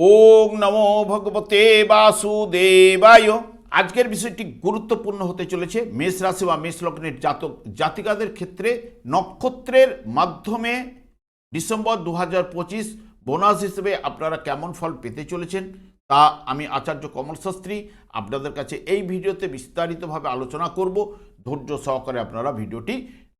ওম নমো ভগবতে বাসুদেবায়। আজকের বিষয়টি গুরুত্বপূর্ণ হতে চলেছে। মেষ রাশি বা মেষ লগ্নের জাতক জাতিকাদের ক্ষেত্রে নক্ষত্রের মাধ্যমে ডিসেম্বর দু পঁচিশ বোনাস হিসেবে আপনারা কেমন ফল পেতে চলেছেন তা আমি আচার্য কমল শাস্ত্রী আপনাদের কাছে এই ভিডিওতে বিস্তারিতভাবে আলোচনা করব। ধৈর্য সহকারে আপনারা ভিডিওটি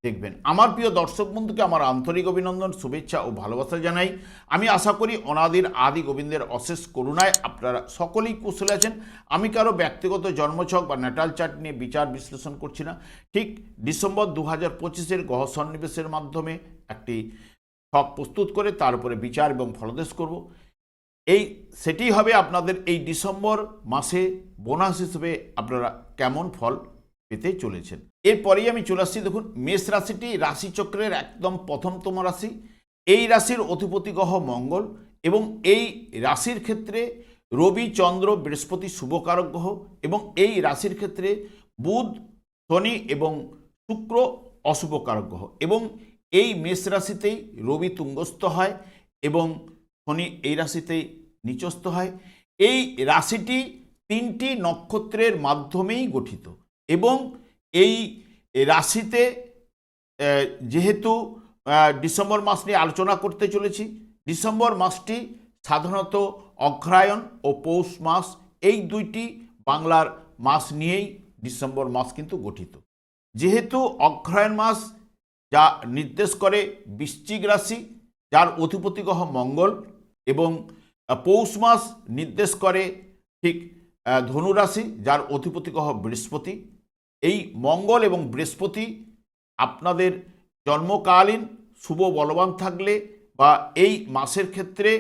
দেখবেন। আমার প্রিয় দর্শক বন্ধুকে আমার আন্তরিক অভিনন্দন, শুভেচ্ছা ও ভালোবাসা জানাই। আমি আশা করি অনাদির আদি গোবিন্দের অশেষ করুণায় আপনারা সকলেই কুশলে আছেন। আমি কারও ব্যক্তিগত জন্মছক বা ন্যাটাল চার্ট নিয়ে বিচার বিশ্লেষণ করছি না। ঠিক ডিসেম্বর দু হাজার পঁচিশের গহ সন্নিবেশের মাধ্যমে একটি ছক প্রস্তুত করে তার উপরে বিচার এবং ফলদেশ করব। এই, সেটি হবে আপনাদের এই ডিসেম্বর মাসে বোনাস হিসেবে আপনারা কেমন ফল পেতে চলেছেন। এরপরেই আমি চলে আসছি, দেখুন, মেষ রাশিটি রাশিচক্রের একদম প্রথমতম রাশি। এই রাশির অধিপতি গ্রহ মঙ্গল এবং এই রাশির ক্ষেত্রে রবি, চন্দ্র, বৃহস্পতি শুভকারক গ্রহ এবং এই রাশির ক্ষেত্রে বুধ, শনি এবং শুক্র অশুভকারক গ্রহ এবং এই মেষ রাশিতেই রবি তুঙ্গস্থ হয় এবং শনি এই রাশিতেই নিচস্থ হয়। এই রাশিটি তিনটি নক্ষত্রের মাধ্যমেই গঠিত এবং এই রাশিতে যেহেতু ডিসেম্বর মাস নিয়ে আলোচনা করতে চলেছি ডিসেম্বর মাসটি সাধারণত অগ্রায়ণ ও পৌষ মাস এই দুইটি বাংলার মাস নিয়েই ডিসেম্বর মাস কিন্তু গঠিত। যেহেতু অগ্রহায়ণ মাস যা নির্দেশ করে বৃশ্চিক রাশি যার অধিপতি গ্রহ মঙ্গল এবং পৌষ মাস নির্দেশ করে ঠিক আহ, ধনু রাশি যার অধিপতি গ্রহ বৃহস্পতি। এই মঙ্গল এবং বৃহস্পতি আপনাদের জন্মকালীন শুভ বলবান থাকলে বা এই মাসের ক্ষেত্রে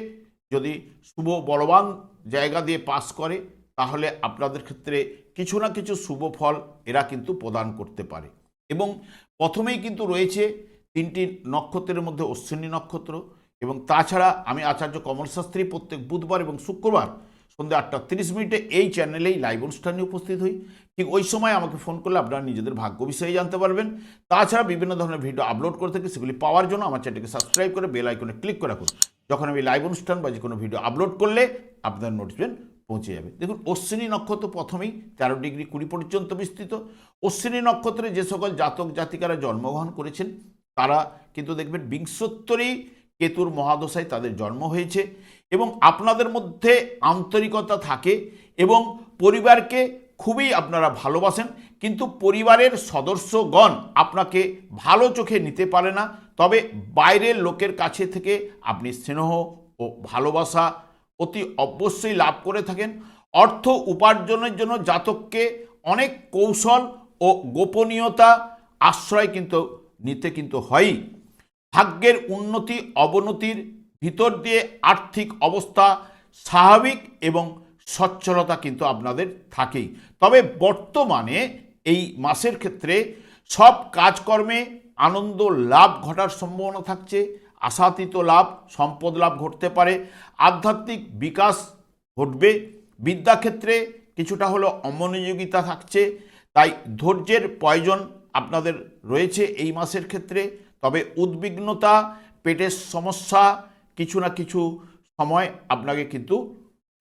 যদি শুভ বলবান জায়গা দিয়ে পাস করে, তাহলে আপনাদের ক্ষেত্রে কিছু না কিছু শুভ ফল এরা কিন্তু প্রদান করতে পারে। এবং প্রথমেই কিন্তু রয়েছে তিনটি নক্ষত্রের মধ্যে অশ্বিনী নক্ষত্র এবং তাছাড়া আমি আচার্য কমল শাস্ত্রী প্রত্যেক বুধবার এবং শুক্রবার সন্ধ্যে আটটা তিরিশ মিনিটে এই চ্যানেলেই লাইভ অনুষ্ঠানে উপস্থিত হই। ঠিক ওই সময় আমাকে ফোন করলে আপনারা নিজেদের ভাগ্য বিষয়ে জানতে পারবেন। তাছাড়া বিভিন্ন ধরনের ভিডিও আপলোড করে থাকি, সেগুলি পাওয়ার জন্য আমার চ্যানেলকে সাবস্ক্রাইব করে বেল আইকনে ক্লিক করে রাখুন। যখন আমি লাইভ অনুষ্ঠান বা যে কোনো ভিডিও আপলোড করলে আপনার নোটিফিকেশন পৌঁছে যাবে। দেখুন, অশ্বিনী নক্ষত্র প্রথমেই তেরো ডিগ্রি কুড়ি পর্যন্ত বিস্তৃত। অশ্বিনী নক্ষত্রে যে সকল জাতক জাতিকারা জন্মগ্রহণ করেছেন, তারা কিন্তু দেখবেন বিংশোত্তরেই কেতুর মহাদশায় তাদের জন্ম হয়েছে। এবং আপনাদের মধ্যে আন্তরিকতা থাকে এবং পরিবারকে খুবই আপনারা ভালোবাসেন, কিন্তু পরিবারের সদস্যগণ আপনাকে ভালো চোখে নিতে পারে না। তবে বাইরের লোকের কাছে থেকে আপনি স্নেহ ও ভালোবাসা অতি অবশ্যই লাভ করে থাকেন। অর্থ উপার্জনের জন্য জাতককে অনেক কৌশল ও গোপনীয়তা আশ্রয় কিন্তু নিতে কিন্তু হয়ই। ভাগ্যের উন্নতি, অবনতির ভিতর দিয়ে আর্থিক অবস্থা স্বাভাবিক এবং সচ্ছলতা কিন্তু আপনাদের থাকেই। তবে বর্তমানে এই মাসের ক্ষেত্রে সব কাজকর্মে আনন্দ লাভ ঘটার সম্ভাবনা থাকছে, আশাতীত লাভ, সম্পদ লাভ ঘটতে পারে, আধ্যাত্মিক বিকাশ ঘটবে, বিদ্যাক্ষেত্রে কিছুটা হলো অমনোযোগিতা থাকছে, তাই ধৈর্যের প্রয়োজন আপনাদের রয়েছে এই মাসের ক্ষেত্রে। তবে উদ্বিগ্নতা, পেটের সমস্যা কিছু না কিছু সময় আপনাকে কিন্তু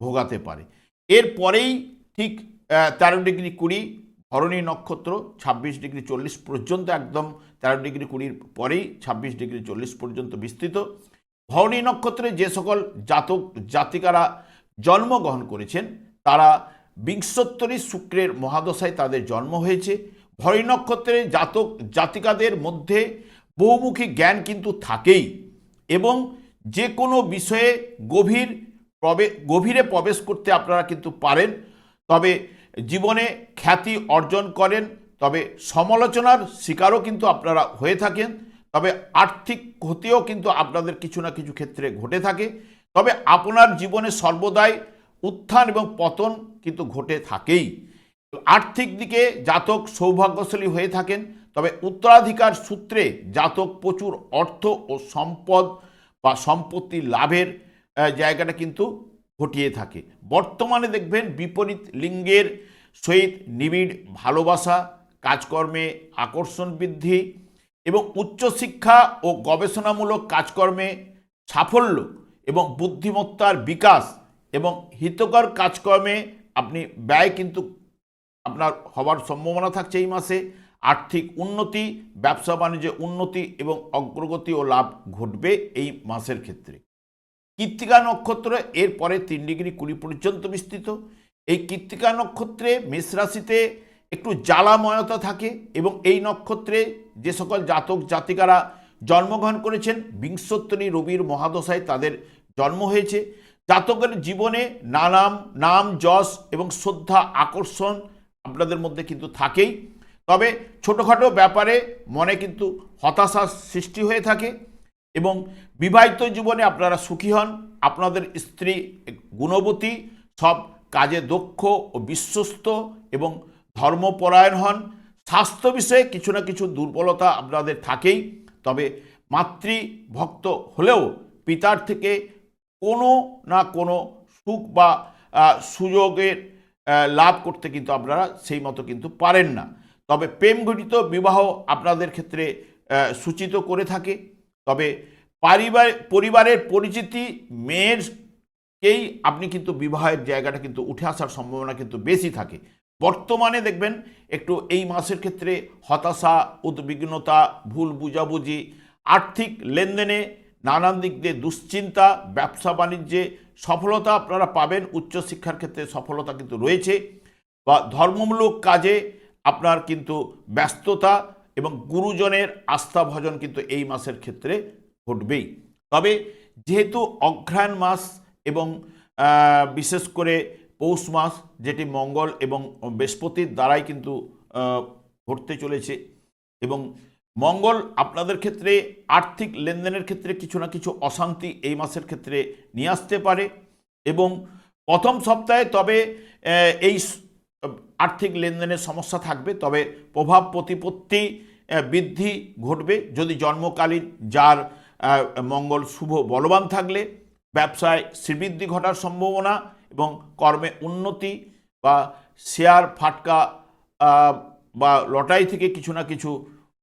ভোগাতে পারে। এরপরেই ঠিক তেরো ডিগ্রি কুড়ি ভরণী নক্ষত্র, ছাব্বিশ ডিগ্রি চল্লিশ পর্যন্ত একদম তেরো ডিগ্রি কুড়ির পরেই ছাব্বিশ ডিগ্রি চল্লিশ পর্যন্ত বিস্তৃত। ভরণী নক্ষত্রে যে সকল জাতক, জাতিকারা জন্মগ্রহণ করেছেন, তারা বিংশোত্তরী শুক্রের মহাদশায় তাদের জন্ম হয়েছে। ভরণী নক্ষত্রের জাতক, জাতিকাদের মধ্যে বহুমুখী জ্ঞান কিন্তু থাকেই এবং যে কোনো বিষয়ে গভীর প্রবে, গভীরে প্রবেশ করতে আপনারা কিন্তু পারেন। তবে জীবনে খ্যাতি অর্জন করেন, তবে সমালোচনার শিকারও কিন্তু আপনারা হয়ে থাকেন, তবে আর্থিক ক্ষতিও কিন্তু আপনাদের কিছু না কিছু ক্ষেত্রে ঘটে থাকে। তবে আপনার জীবনে সর্বদাই উত্থান এবং পতন কিন্তু ঘটে থাকেই। আর্থিক দিকে জাতক সৌভাগ্যশালী হয়ে থাকেন, তবে উত্তরাধিকার সূত্রে জাতক প্রচুর অর্থ ও সম্পদ বা সম্পত্তি লাভের জায়গাটা কিন্তু ঘটিয়ে থাকে। বর্তমানে দেখবেন বিপরীত লিঙ্গের সহিত নিবিড় ভালোবাসা, কাজকর্মে আকর্ষণ বৃদ্ধি এবং উচ্চশিক্ষা ও গবেষণামূলক কাজকর্মে সাফল্য এবং বুদ্ধিমত্তার বিকাশ এবং হিতকর কাজকর্মে আপনি ব্যয় কিন্তু আপনার হওয়ার সম্ভাবনা থাকছে এই মাসে। আর্থিক উন্নতি, ব্যবসা বাণিজ্যে উন্নতি এবং অগ্রগতি ও লাভ ঘটবে এই মাসের ক্ষেত্রে। কৃত্তিকা নক্ষত্র এর পরে তিন ডিগ্রি কুড়ি পর্যন্ত বিস্তৃত। এই কৃত্তিকা নক্ষত্রে মেষ রাশিতে একটু জ্বালাময়তা থাকে এবং এই নক্ষত্রে যে সকল জাতক জাতিকারা জন্মগ্রহণ করেছেন, বিংশোত্তরী রবির মহাদশায় তাদের জন্ম হয়েছে। জাতকের জীবনে নানাম, নাম, যশ এবং শ্রদ্ধা, আকর্ষণ আপনাদের মধ্যে কিন্তু থাকেই। তবে ছোটোখাটো ব্যাপারে মনে কিন্তু হতাশার সৃষ্টি হয়ে থাকে এবং বিবাহিত জীবনে আপনারা সুখী হন, আপনাদের স্ত্রী গুণবতী, সব কাজে দক্ষ ও বিশ্বস্ত এবং ধর্মপরায়ণ হন। স্বাস্থ্য বিষয়ে কিছু না কিছু দুর্বলতা আপনাদের থাকেই, তবে মাতৃভক্ত হলেও পিতার থেকে কোনো না কোনো সুখ বা সুযোগের লাভ করতে কিন্তু আপনারা সেই মতো কিন্তু পারেন না। তবে প্রেম ঘটিত বিবাহ আপনাদের ক্ষেত্রে সূচিত করে থাকে। তবে পারিবার, পরিবারের পরিচিতি মেয়েরকেই আপনি কিন্তু বিবাহের জায়গাটা কিন্তু উঠে আসার সম্ভাবনা কিন্তু বেশি থাকে। বর্তমানে দেখবেন একটু এই মাসের ক্ষেত্রে হতাশা, উদ্বিগ্নতা, ভুল বুঝাবুঝি, আর্থিক লেনদেনে নানান দিক দিয়ে দুশ্চিন্তা, ব্যবসা বাণিজ্যে সফলতা আপনারা পাবেন। উচ্চশিক্ষার ক্ষেত্রে সফলতা কিন্তু রয়েছে। বা ধর্মমূলক কাজে আপনার কিন্তু ব্যস্ততা এবং গুরুজনের আস্থা ভজন কিন্তু এই মাসের ক্ষেত্রে ঘটবেই। তবে যেহেতু অঘ্রায়ণ মাস এবং বিশেষ করে পৌষ মাস যেটি মঙ্গল এবং বৃহস্পতির দ্বারাই কিন্তু ঘটতে চলেছে এবং মঙ্গল আপনাদের ক্ষেত্রে আর্থিক লেনদেনের ক্ষেত্রে কিছু না কিছু অশান্তি এই মাসের ক্ষেত্রে নিয়ে আসতে পারে এবং প্রথম সপ্তাহে তবে এই আর্থিক লেনদেনের সমস্যা থাকবে, তবে প্রভাব প্রতিপত্তি বৃদ্ধি ঘটবে। যদি জন্মকালীন যার মঙ্গল শুভ বলবান থাকলে, ব্যবসায় শ্রীবৃদ্ধি ঘটার সম্ভাবনা এবং কর্মে উন্নতি বা শেয়ার ফাটকা বা লটারি থেকে কিছু না কিছু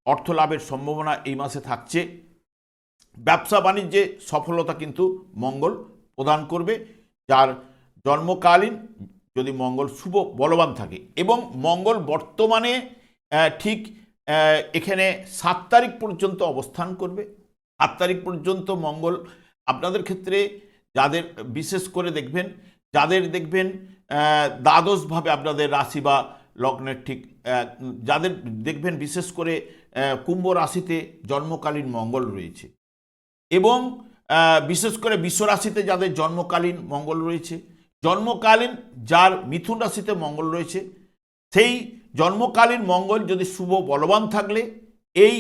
অর্থ লাভের সম্ভাবনা এই মাসে থাকছে। ব্যবসা বাণিজ্যে সফলতা কিন্তু মঙ্গল প্রদান করবে। যার জন্মকালীন যদি মঙ্গল শুভ বলবান থাকে। এবং মঙ্গল বর্তমানে ঠিক এখানে সাত তারিখ পর্যন্ত অবস্থান করবে। সাত তারিখ পর্যন্ত মঙ্গল আপনাদের ক্ষেত্রে যাদের, বিশেষ করে দেখবেন, যাদের দেখবেন দ্বাদশভাবে আপনাদের রাশি বা লগ্নের ঠিক যাদের দেখবেন বিশেষ করে কুম্ভ রাশিতে জন্মকালীন মঙ্গল রয়েছে। এবং বিশেষ করে বিশ্ব রাশিতে যাদের জন্মকালীন মঙ্গল রয়েছে জন্মকালীন যার মিথুন রাশিতে মঙ্গল রয়েছে, সেই জন্মকালীন মঙ্গল যদি শুভ বলবান থাকলে, এই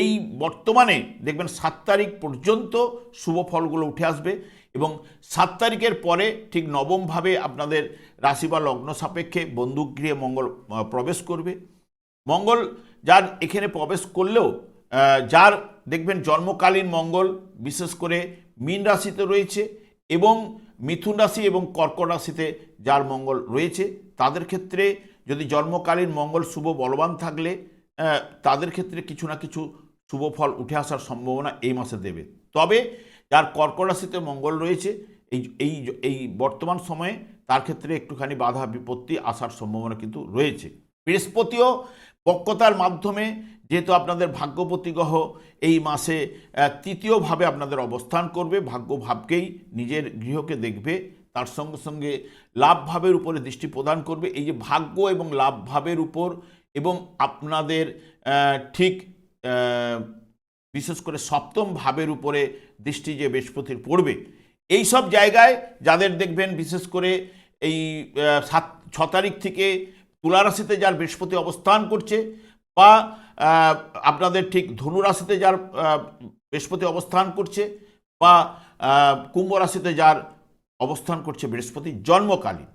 এই বর্তমানে দেখবেন সাত তারিখ পর্যন্ত শুভ ফলগুলো উঠে আসবে এবং সাত তারিখের পরে ঠিক নবমভাবে আপনাদের রাশি বা লগ্ন সাপেক্ষে বন্দুকগৃহে মঙ্গল প্রবেশ করবে। মঙ্গল যার এখানে প্রবেশ করলেও যার দেখবেন জন্মকালীন মঙ্গল বিশেষ করে মীন রাশিতে রয়েছে এবং মিথুন রাশি এবং কর্কট রাশিতে যার মঙ্গল রয়েছে, তাদের ক্ষেত্রে যদি জন্মকালীন মঙ্গল শুভ বলবান থাকলে তাদের ক্ষেত্রে কিছু না কিছু শুভ ফল উঠে আসার সম্ভাবনা এই মাসে দেবে। তবে যার কর্কট রাশিতে মঙ্গল রয়েছে, এই এই এই বর্তমান সময়ে তার ক্ষেত্রে একটুখানি বাধা বিপত্তি আসার সম্ভাবনা কিন্তু রয়েছে। বৃহস্পতিও পক্কতার মাধ্যমে যেহেতু আপনাদের ভাগ্যপতি গ্রহ এই মাসে তৃতীয়ভাবে আপনাদের অবস্থান করবে ভাগ্যভাবকেই নিজের গৃহকে দেখবে, তার সঙ্গে সঙ্গে লাভভাবের উপরে দৃষ্টি প্রদান করবে। এই যে ভাগ্য এবং লাভভাবের উপর এবং আপনাদের ঠিক বিশেষ করে সপ্তম ভাবের উপরে দৃষ্টি যে বৃহস্পতির পড়বে, এই সব জায়গায় যাদের দেখবেন বিশেষ করে এই সাত, ছ তারিখ থেকে তুলা রাশিতে যার বৃহস্পতি অবস্থান করছে বা আপনাদের ঠিক ধনুরাশিতে যার বৃহস্পতি অবস্থান করছে বা কুম্ভ রাশিতে যার অবস্থান করছে বৃহস্পতি জন্মকালীন।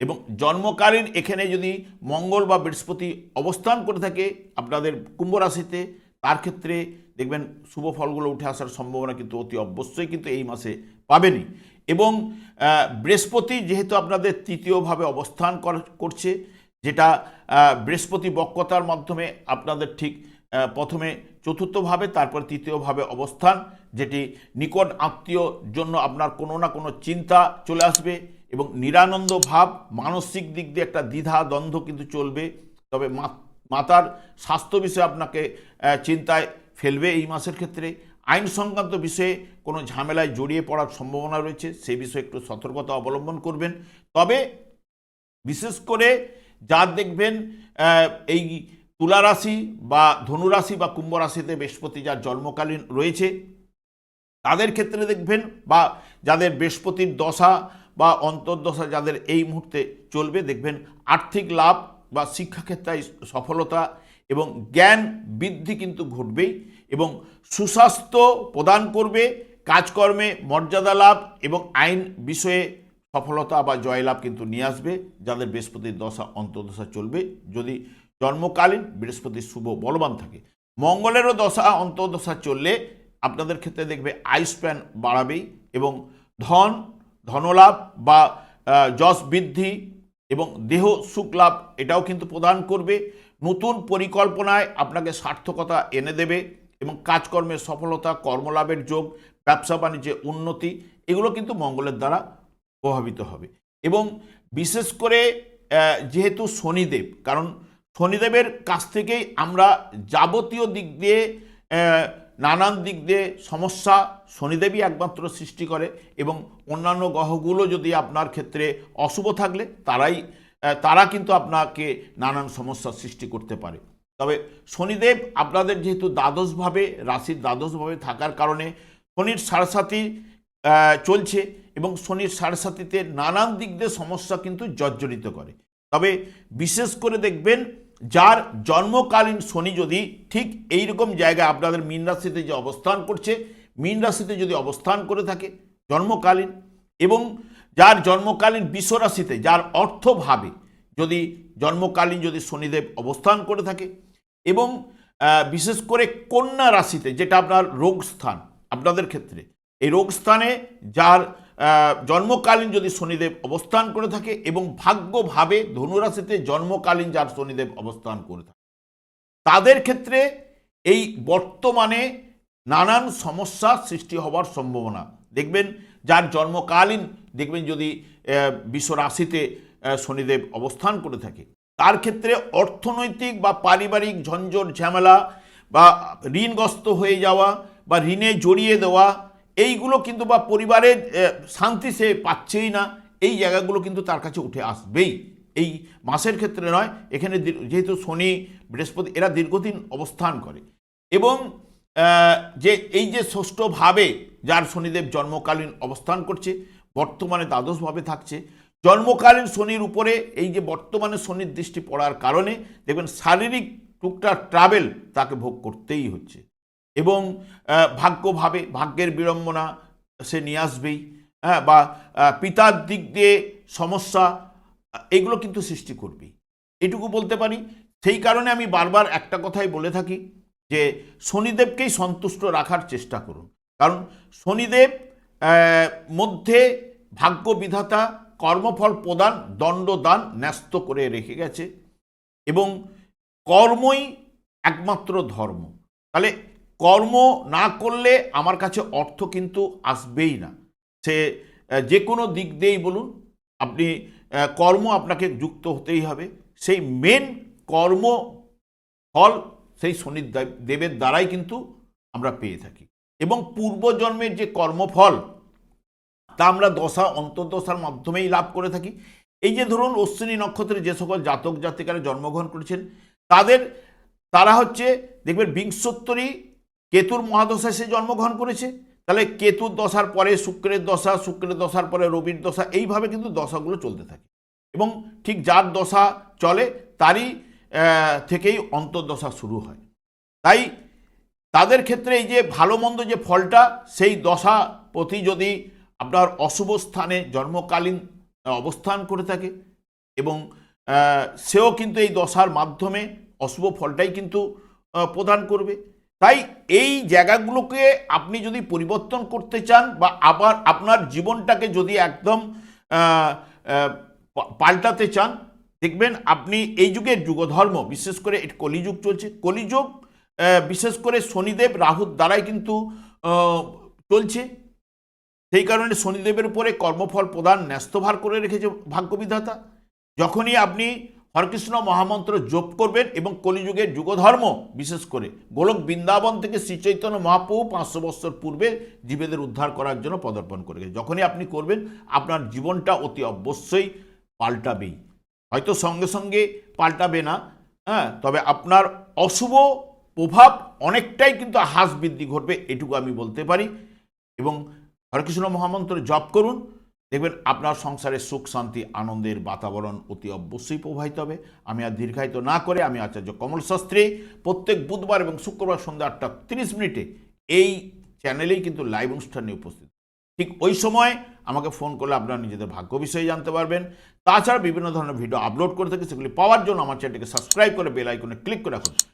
এবং জন্মকালীন এখানে যদি মঙ্গল বা বৃহস্পতি অবস্থান করে থাকে আপনাদের কুম্ভ রাশিতে, তার ক্ষেত্রে দেখবেন শুভ ফলগুলো উঠে আসার সম্ভাবনা কিন্তু অতি অবশ্যই কিন্তু এই মাসে পাবেনই। এবং বৃহস্পতি যেহেতু আপনাদের তৃতীয়ভাবে অবস্থান কর- করছে যেটা বৃহস্পতি বক্রতার মাধ্যমে আপনাদের ঠিক প্রথমে চতুর্থভাবে, তারপর তৃতীয়ভাবে অবস্থান, যেটি নিকট আত্মীয় জন্য আপনার কোনো না কোনো চিন্তা চলে আসবে এবং নিরানন্দ ভাব, মানসিক দিক দিয়ে একটা দ্বিধা, দ্বন্দ্ব কিন্তু চলবে। তবে মাতার স্বাস্থ্য বিষয়ে আপনাকে চিন্তায় ফেলবে এই মাসের ক্ষেত্রে। আইন সংক্রান্ত বিষয়ে কোনো ঝামেলায় জড়িয়ে পড়ার সম্ভাবনা রয়েছে সেই বিষয়ে একটু সতর্কতা অবলম্বন করবেন। তবে, বিশেষ করে যার দেখবেন এই তুলা রাশি বা ধনুরাশি বা কুম্ভ রাশিতে বৃহস্পতি যার জন্মকালীন রয়েছে, তাদের ক্ষেত্রে দেখবেন বা যাদের বৃহস্পতির দশা বা অন্তর্দশা যাদের এই মুহূর্তে চলবে, দেখবেন আর্থিক লাভ বা শিক্ষাক্ষেত্রে সফলতা এবং জ্ঞান বৃদ্ধি কিন্তু ঘটবেই এবং সুস্বাস্থ্য প্রদান করবে, কাজকর্মে মর্যাদা লাভ এবং আইন বিষয়ে সফলতা বা জয়লাভ কিন্তু নিয়ে আসবে, যাদের বৃহস্পতির দশা, অন্তর্দশা চলবে। যদি জন্মকালীন বৃহস্পতির শুভ বলবান থাকে, মঙ্গলেরও দশা, অন্তর্দশা চললে আপনাদের ক্ষেত্রে দেখবে আয়ুষ্প্যান বাড়াবেই এবং ধন, ধনলাভ বা যশ বৃদ্ধি এবং দেহ সুখ লাভ এটাও কিন্তু প্রদান করবে। নতুন পরিকল্পনায় আপনাকে সার্থকতা এনে দেবে এবং কাজকর্মের সফলতা, কর্মলাভের যোগ ব্যবসা বাণিজ্যে উন্নতি, এগুলো কিন্তু মঙ্গলের দ্বারা প্রভাবিত হবে। এবং বিশেষ করে যেহেতু শনিদেব, কারণ শনিদেবের কাছ থেকেই আমরা যাবতীয় দিক দিয়ে নানান দিক দিয়ে সমস্যা শনিদেবই একমাত্র সৃষ্টি করে এবং অন্যান্য গ্রহগুলো যদি আপনার ক্ষেত্রে অশুভ থাকলে তারাই তারা কিন্তু আপনাকে নানান সমস্যার সৃষ্টি করতে পারে। তবে শনিদেব আপনাদের যেহেতু দ্বাদশভাবে, রাশির দ্বাদশভাবে থাকার কারণে শনির সারসাথী চলছে। এবং শনির সাড়ে সারসাথীতে নানান দিক দিয়ে সমস্যা কিন্তু জর্জরিত করে। তবে বিশেষ করে দেখবেন, যার জন্মকালীন শনি যদি ঠিক এই রকম জায়গায় আপনাদের মীন রাশিতে যে অবস্থান করছে, মীন রাশিতে যদি অবস্থান করে থাকে জন্মকালীন এবং যার জন্মকালীন বিশ্ব রাশিতে, যার অর্থভাবে যদি জন্মকালীন যদি শনিদেব অবস্থান করে থাকে এবং বিশেষ করে কন্যা রাশিতে, যেটা আপনার রোগ স্থান আপনাদের ক্ষেত্রে, এই রোগ স্থানে যার জন্মকালীন যদি শনিদেব অবস্থান করে থাকে এবং ভাগ্যভাবে ধনুরাশিতে জন্মকালীন যার শনিদেব অবস্থান করে থাকে তাদের ক্ষেত্রে এই বর্তমানে নানান সমস্যা সৃষ্টি হওয়ার সম্ভাবনা। দেখবেন যার জন্মকালীন দেখবেন যদি আহ, বিশ্ব রাশিতে শনিদেব অবস্থান করে থাকে তার ক্ষেত্রে অর্থনৈতিক বা পারিবারিক ঝঞ্ঝট ঝামেলা বা ঋণগ্রস্ত হয়ে যাওয়া বা ঋণে জড়িয়ে দেওয়া এইগুলো কিন্তু বা পরিবারের শান্তি সে পাচ্ছেই না, এই জায়গাগুলো কিন্তু তার কাছে উঠে আসবেই। এই মাসের ক্ষেত্রে নয়, এখানে যেহেতু শনি, বৃহস্পতি, এরা দীর্ঘদিন অবস্থান করে। এবং যে, এই যে ষষ্ঠভাবে যার শনিদেব জন্মকালীন অবস্থান করছে, বর্তমানে দ্বাদশভাবে থাকছে, জন্মকালীন শনির উপরে এই যে বর্তমানে শনির দৃষ্টি পড়ার কারণে, দেখবেন শারীরিক টুকটাক ট্রাভেল তাকে ভোগ করতেই হচ্ছে। এবং ভাগ্যভাবে, ভাগ্যের বিড়ম্বনা সে নিয়ে আসবেই হ্যাঁ বা পিতার দিক দিয়ে সমস্যা, এগুলো কিন্তু সৃষ্টি করবেই। এটুকু বলতে পারি, সেই কারণে আমি বারবার একটা কথাই বলে থাকি যে, শনিদেবকেই সন্তুষ্ট রাখার চেষ্টা করুন। কারণ শনিদেব মধ্যে ভাগ্য বিধাতা কর্মফল প্রদান, দণ্ডদান ন্যস্ত করে রেখে গেছে এবং কর্মই একমাত্র ধর্ম। তাহলে কর্ম না করলে আমার কাছে অর্থ কিন্তু আসবেই না। সে যে কোনো দিক দিয়েই বলুন, আপনি কর্ম আপনাকে যুক্ত হতেই হবে। সেই মেন কর্ম ফল সেই শনি দেবের দ্বারাই কিন্তু আমরা পেয়ে থাকি। এবং পূর্বজন্মের যে কর্মফল, তা আমরা দশা, অন্তর্দশার মাধ্যমেই লাভ করে থাকি। এই যে ধরুন, অশ্বিনী নক্ষত্রে যে সকল জাতক জাতিকারা জন্মগ্রহণ করেছেন, তাদের, তারা হচ্ছে, দেখবেন বিংশোত্তরী কেতুর মহাদশায় সে জন্মগ্রহণ করেছে। তাহলে কেতুর দশার পরে, শুক্রের দশা, শুক্রের দশার পরে, রবির দশা, এইভাবে কিন্তু দশাগুলো চলতে থাকে। এবং ঠিক যার দশা চলে, তারই থেকেই অন্তর্দশা শুরু হয়। তাই তাদের ক্ষেত্রে এই যে ভালো মন্দ যে ফলটা, সেই দশা প্রতি যদি আপনার অশুভ স্থানে জন্মকালীন অবস্থান করে থাকে এবং সেও কিন্তু এই দশার মাধ্যমে অশুভ ফলটাই কিন্তু প্রদান করবে। তাই এই জায়গাগুলোকে আপনি যদি পরিবর্তন করতে চান বা আবার আপনার জীবনটাকে যদি একদম পাল্টাতে চান, দেখবেন আপনি এই যুগের যুগধর্ম, বিশেষ করে কলিযুগ চলছে। কলিযুগ বিশেষ করে শনিদেব, রাহুর দ্বারাই কিন্তু চলছে। সেই কারণে শনিদেবের উপরে কর্মফল প্রদান ন্যস্তভার করে রেখেছে ভাগ্যবিধাতা। যখনই আপনি হরকৃষ্ণ মহামন্ত্র জপ করবেন এবং কলিযুগের যুগধর্ম, বিশেষ করে গোলক বৃন্দাবন থেকে শ্রী চৈতন্য মহাপ্রভু পাঁচশো বছর পূর্বে জীবেদের উদ্ধার করার জন্য পদার্পণ করে গেছে। যখনই আপনি করবেন, আপনার জীবনটা অতি অবশ্যই পাল্টাবেই। হয়তো সঙ্গে সঙ্গে পাল্টাবে না হ্যাঁ তবে আপনার অশুভ প্রভাব অনেকটাই কিন্তু হ্রাস বৃদ্ধি ঘটবে, এটুকু আমি বলতে পারি। এবং হরকৃষ্ণ মহামন্ত্র জপ করুন দেখবেন আপনার সংসারে সুখ, শান্তি, আনন্দের বাতাবরণ অতি অবশ্যই প্রবাহিত হবে। আমি আর দীর্ঘায়িত না করে আমি আচার্য কমল শাস্ত্রী প্রত্যেক বুধবার এবং শুক্রবার সন্ধ্যা আটটা তিরিশ মিনিটে এই চ্যানেলেই কিন্তু লাইভ অনুষ্ঠানে উপস্থিত। ঠিক ওই সময় আমাকে ফোন করলে আপনারা নিজেদের ভাগ্য বিষয়ে জানতে পারবেন। তাছাড়া বিভিন্ন ধরনের ভিডিও আপলোড করে থাকি, সেগুলি পাওয়ার জন্য আমার চ্যানেলটিকে সাবস্ক্রাইব করে বেল আইকনে ক্লিক করে রাখুন।